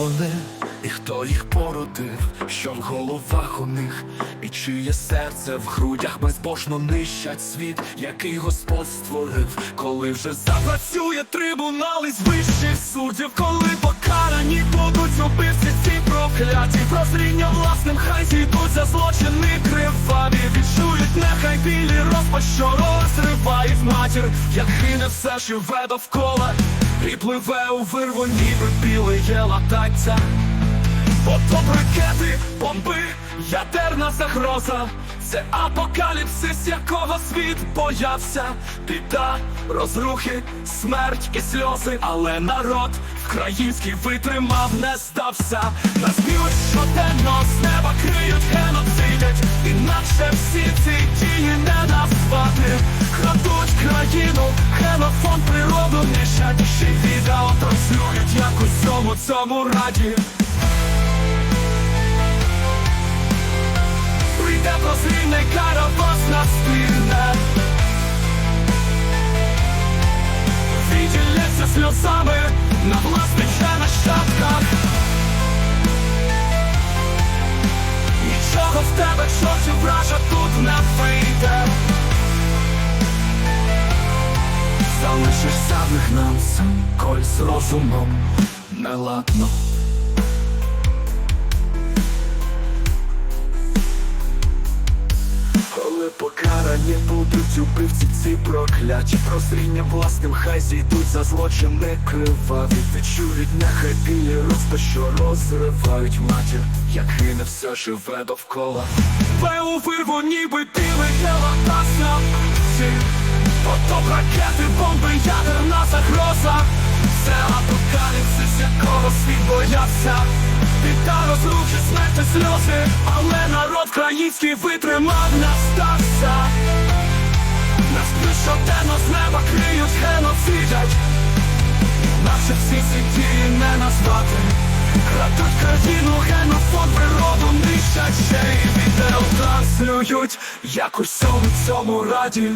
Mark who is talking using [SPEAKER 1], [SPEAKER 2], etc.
[SPEAKER 1] вони, і хто їх породив, що в головах у них, і чиє серце в грудях безбожно нищать світ, який Господь створив, коли вже запрацює трибунал із вищих суддів, коли покарані будуть убивці ці прокляті, прозріння власним хай зійдуть за злочини криваві, відчують нехай білі розпач, що розривають матір, як гине все живе довкола, і пливе у вирву, ніби біле є лататься. Потоп ракети, бомби, ядерна загроза, це апокаліпсис, якого світ боявся, біда, розрухи, смерть і сльози, але народ український витримав, не здався. Нас б'ють щоденно з неба криють, геноцидять, інакше всі ці дії не назвати. Крадуть країну, генофонд природу ще й відео транслюють, як усьому цьому цьому раді. Прийде прозрінний каравас на спільне Відділяться сльозами на власних нащадках. Нічого в тебе, чорті вража, тут не вийде Залишишся вигнанцем, коль з розумом. Неладно. Коли покарані будуть убивці ці прокляті Прозріння власним хай зійдуть за злочини криваві. Відчують нехай білі розпа, що розривають матір Як гине все живе довкола. Беу вирву, ніби білий гелатасна Потоп ракети, бомби, ядерна загроза Це апокаліпсис, якого світ боявся. Біда розрухи, смерть сльози Але народ український витримав, не стався Нас щоденно з неба криють, геноцидять. Наші всі дії не назвати. Крадуть країну, генофонд, природу нищать. Ще й відео транслюють Як у цьому раді